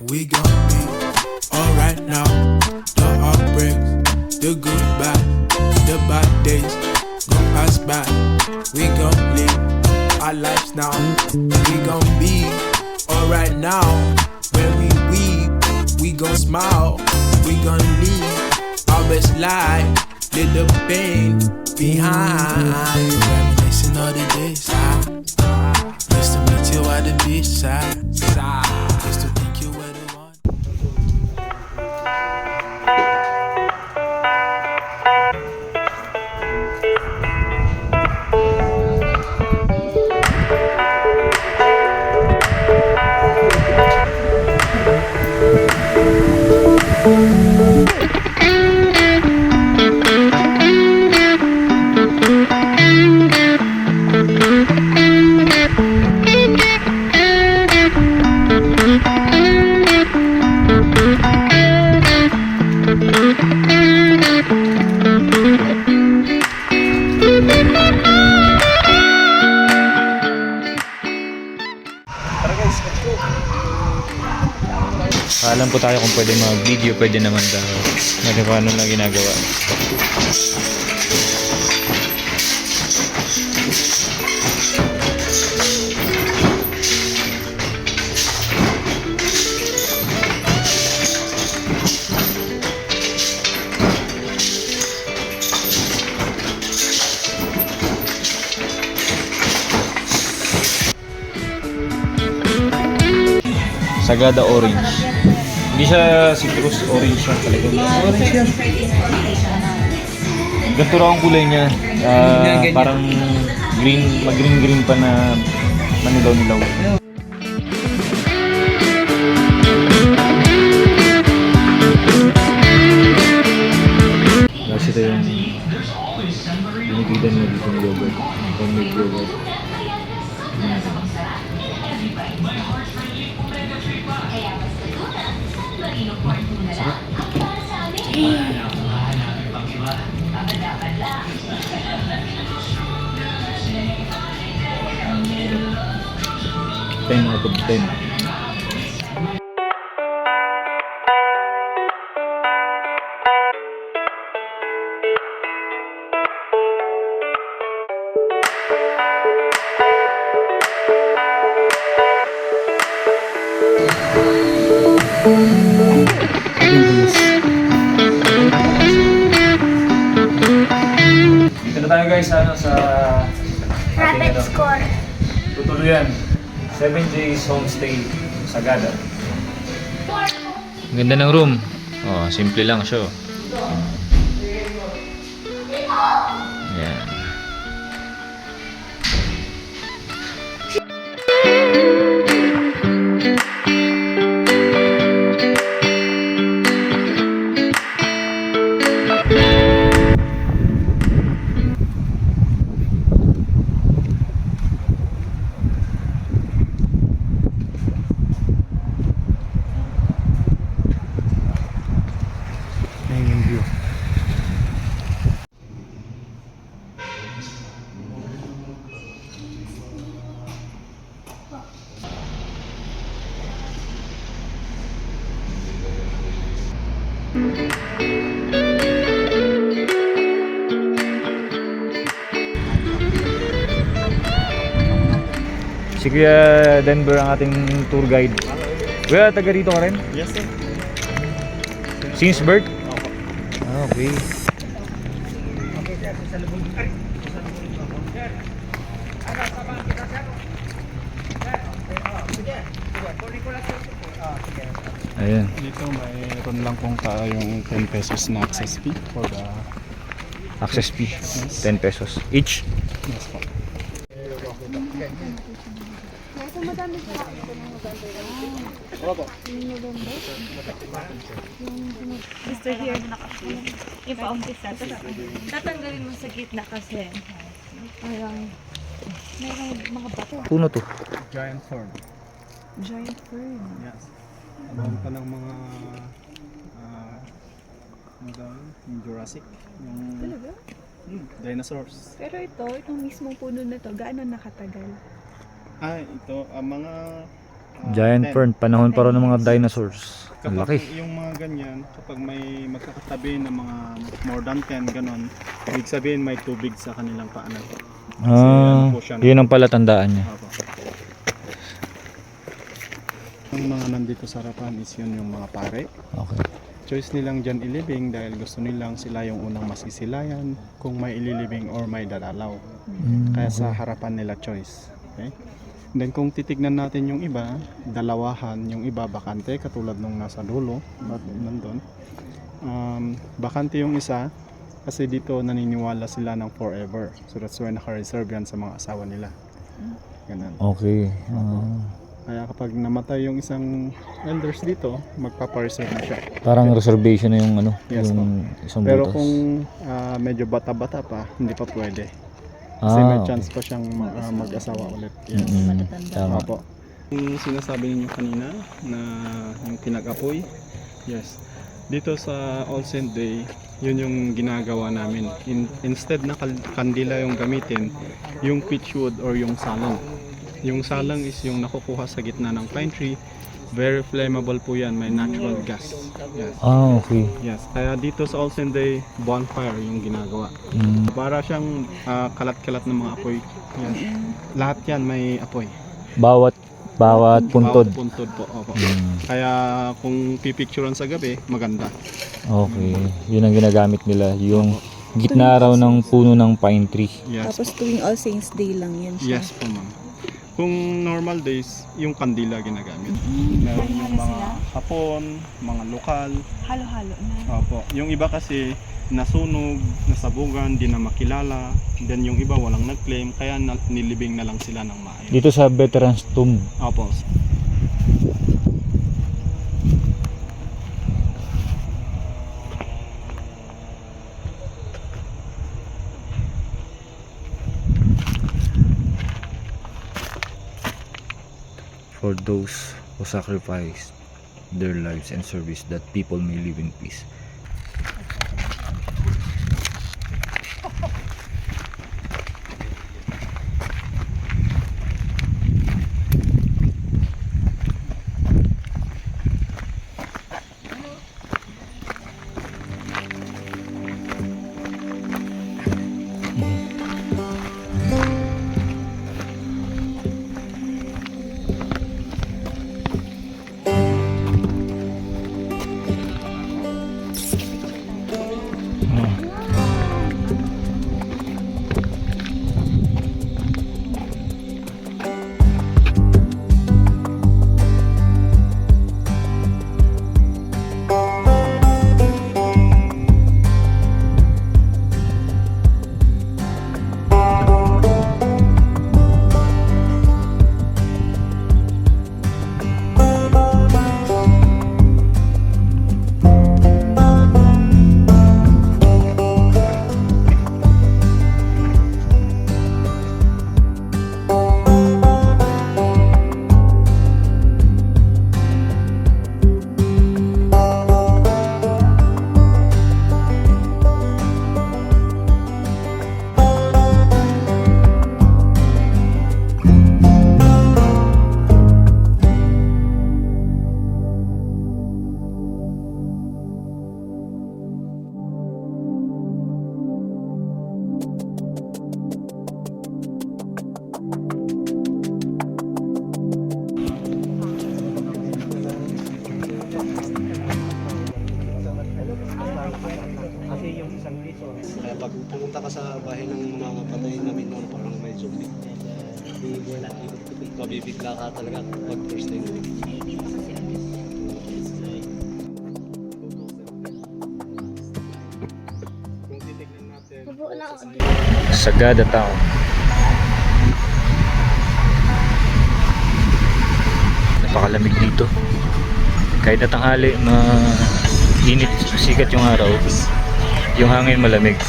We gon' be alright now. The heartbreaks, the goodbye, the bad days gon' pass by. We gon' live our lives now. We gon' be alright now. When we weep, we gon' smile. We gon' live our best life. Leave the pain behind. Reminiscing all the days. I used to meet you at the beach side. Pwede naman daw. Natin paano na ginagawa. Sagada orange. Hindi siya citrus orange siya talaga. Orange yan. Ganito raw ang kulay niya. Ah, parang green, mag-green green pa na manilaw-nilaw. Tayo guys ano, sa ating ano, score. tutuluyan. 7 days homestay Sagada. Ganda ng room. Oh, simple lang siya. Si Kuya Denver ang ating tour guide. Kuya, taga rito ka rin? Yes, sir. Since birth? Ah, okay. Ayan. Dito mayroon lang pong tayong 10 pesos na access fee for the Access fee. 10 pesos. Each. yes po. Nasa madami sa Gusto here ipa-umpisa. Tatanggalin mo sa gitna kasi. Parang may mga bato. Puno to. Giant form. Giant fern. Yes. Alam pa ng mga ah ano daw yun? yung Jurassic, yung Talaga? hmm, dinosaurs. Pero ito, itong mismong puno na to, gaano nakatagal? Ah, ito, ang mga Giant 10. fern, panahon pa rin ng mga dinosaurs. Ang laki. yung mga ganyan, kapag may magkakatabi na mga more than 10 ganon, ibig sabihin may tubig sa kanilang paanan. Ah, ano po siya, no? yun ang palatandaan niya. Opo. Yung mga nandito sa harapan is yun yung mga pare. Okay. Choice nilang dyan ilibing dahil gusto nilang sila yung unang masisilayan kung may ililibing or may dadalaw. Mm, Kaya sa harapan nila choice. Okay? Then kung titignan natin yung iba, dalawahan, yung iba bakante katulad nung nasa dulo, but nandun. Um, bakante yung isa kasi dito naniniwala sila ng forever. So that's why naka-reserve yan sa mga asawa nila. Ganun. Okay. Ah, Kaya kapag namatay yung isang elders dito, magpapareserve na siya. parang reservation na yung ano, Yes, yung isang Pero butas. kung ah, medyo bata-bata pa, hindi pa pwede. Kasi ah, may okay. chance pa siyang ma- ah, mag-asawa ulit. Yes. Mm-mm, tama. Opo. Yung sinasabi ninyo kanina na yung pinag-apoy, yes. Dito sa All Saint Day, yun yung ginagawa namin. In, instead na kal- kandila yung gamitin, yung pitchwood or yung salang. Yung salang is yung nakukuha sa gitna ng pine tree. Very flammable po yan, may natural gas. Yes. Ah, okay. Yes, kaya dito sa All Saint Day, bonfire yung ginagawa. Mm, Para siyang ah, kalat-kalat ng mga apoy. Yes. Lahat yan may apoy. bawat bawat puntod. Bawat puntod po. Opo. Mm, Kaya kung pipicturean sa gabi, maganda. okay. Yun ang ginagamit nila. Yung gitna raw ng puno ng pine tree. Yes. Tapos tuwing All Saints Day lang yun siya. Yes po ma'am. Kung normal days, yung kandila ginagamit. Meron yung mga hapon, mga lokal. Halo-halo na. Opo. Yung iba kasi nasunog, nasabugan, di na makilala. Then yung iba walang nag-claim, kaya nilibing na lang sila ng maayos. Dito sa Veterans Tomb. Opo. For those who sacrificed their lives and service that people may live in peace. Mabibigla ka talaga pag first time. Sagada Town. Napakalamig dito. Kahit na tanghali, mainit sikat yung araw. Yung hangin malamig.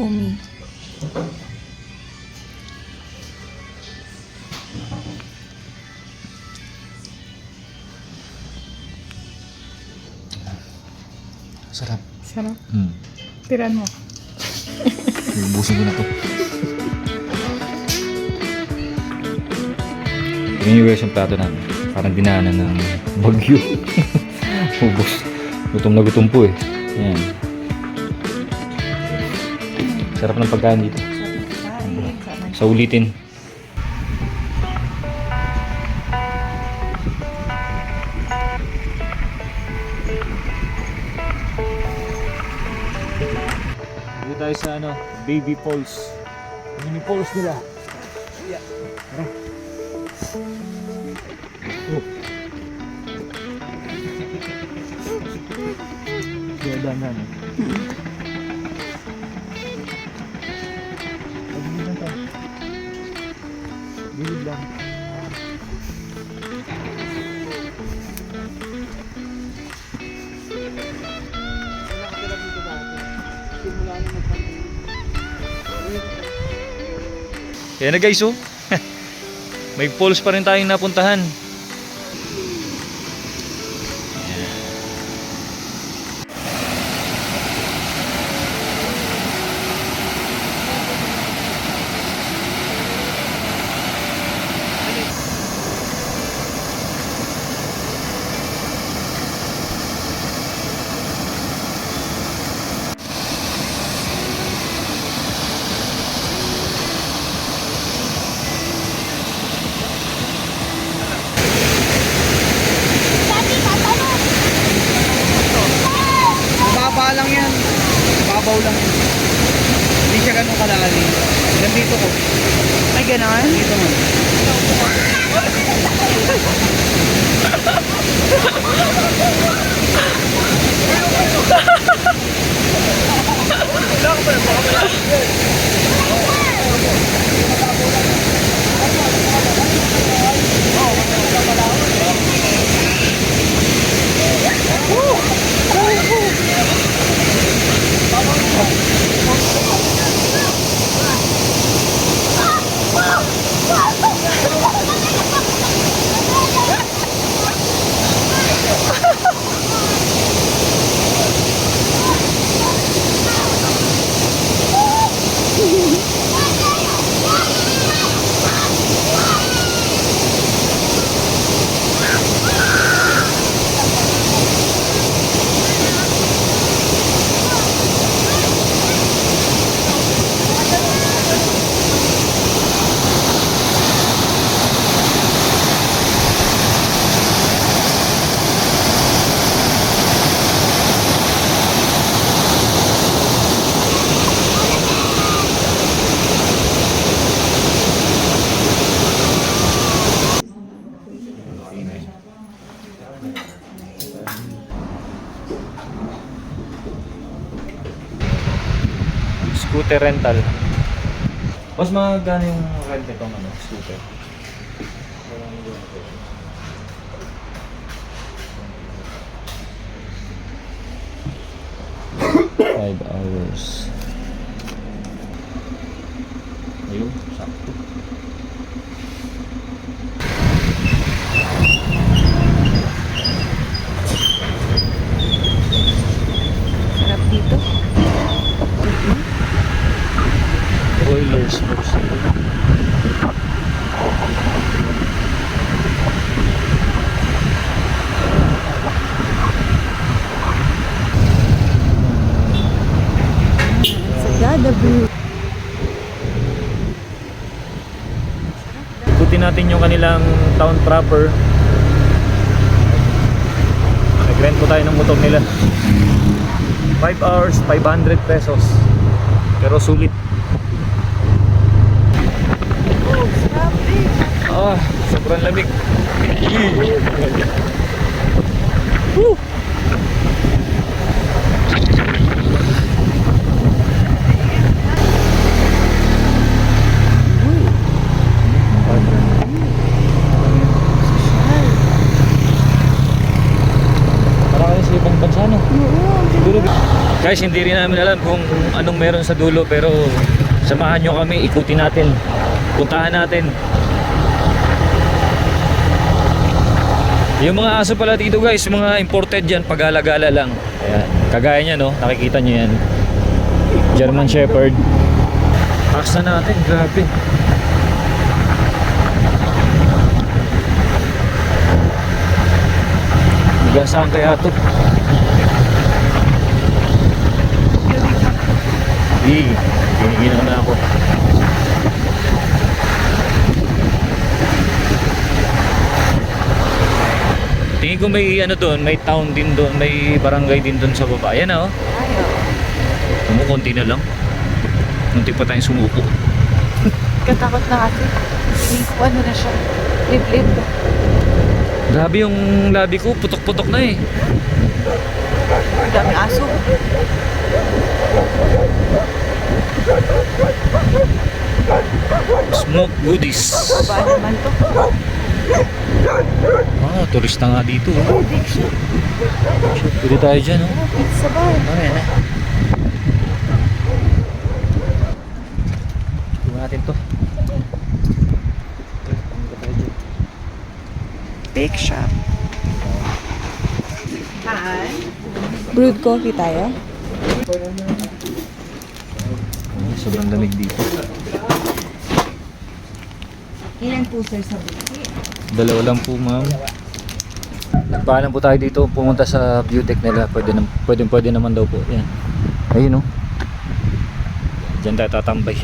Homie. Sarap. Sarap. Hmm. Tiran mo. Ubusin ko na to. Tingnan nyo guys yung plato namin. Parang dinaanan ng bagyo. Ubus. Gutom na gutom po eh. Ayan. Sarap ng pagkain dito. Sa ulitin. Dito tayo sa ano, baby falls. Mini falls nila. Tara. Kaya na guys oh. May falls pa rin tayong napuntahan. Mababa lang yan. Babaw lang yan. Hindi siya ganun kalalim. Nandito ko. Ay, ganon? Dito man. Scooter rental. Mas magkano yung rent nitong ano, scooter? Five hours. Ayun, sakto. Sarap dito. Boilers Sports. Sagada Blue. Ikutin natin yung kanilang town proper. Nag-rent po tayo ng motor nila. 5 hours, 500 pesos. Pero sulit. Ah, sobrang lamig. Woo! Guys, hindi rin namin alam kung anong meron sa dulo pero samahan nyo kami, ikutin natin. Puntahan natin. Yung mga aso pala dito guys, mga imported yan, pag-alagala lang. Ayan. Kagaya niya no, nakikita nyo yan. German Shepherd. Taas na natin, grabe. Hanggang saan kaya to? Hindi, giniginaw na ako. Tingin ko may ano doon, may town din doon, may barangay din doon sa baba. Yan ah, oh. Kumukunti na lang. Munti pa tayong sumuko. Katakot na kasi. Hindi ko ano na siya. Lip-lip. Grabe yung labi ko, putok-putok na eh. Ang daming aso. Smoke goodies. Baba naman to. Ah, turista nga dito. Oh. Pwede tayo dyan, oh. Pizza bar. Ayan na. Tingnan natin to. Bake shop. Brewed coffee tayo? Ay, sobrang lamig dito. Ilan po sir sa buti? Dalawa lang po, ma'am. Nagpaalam po tayo dito pumunta sa Beautech nila. Pwede, na, pwede, pwede naman daw po. Yan. Ayun, oh. Diyan tayo tatambay.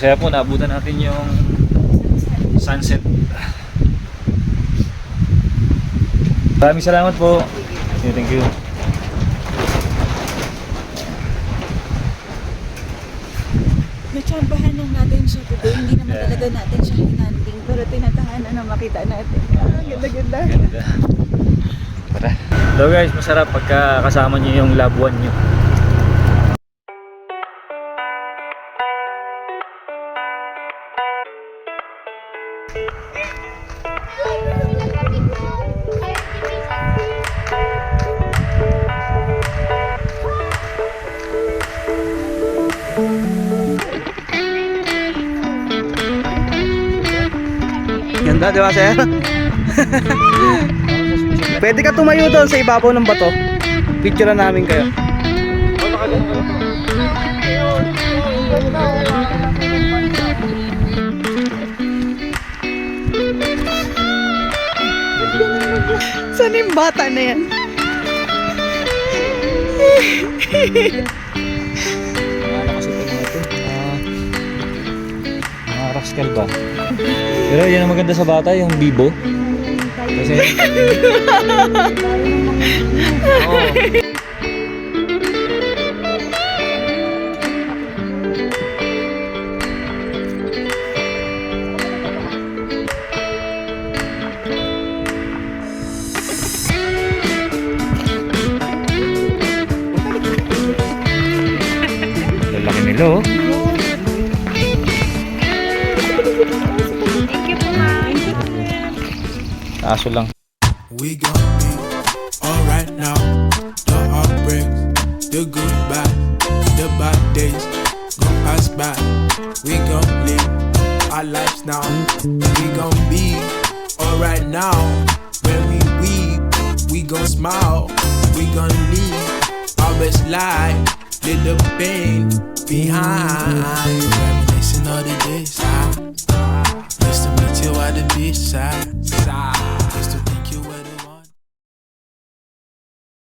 Masaya po, naabutan natin yung sunset. Maraming salamat po. Yeah, thank you. Natsambahan lang natin siya today. Hindi naman Yeah. talaga natin siya hinanting. Pero tinatahanan na makita natin. Ah, ganda-ganda. Ganda. Tara. Hello guys, masarap pagka kasama niyo yung one niyo. Di ba, sir? Pwede ka tumayo doon sa ibabaw ng bato. Picture namin kayo. Saan yung bata na yan? mga rascal ba? Pero yan ang maganda sa bata, yung bibo. Kasi... Oo. Aso lang. We gon' be all right now, the heartbreaks, the goodbye, the bad days gon' pass by. We gon' live our lives now. We gon' be alright now. When we weep, we gon' smile. We gon' live our best life. Leave the pain behind. Reminiscing all the days. I used to meet you at the beach side. Used to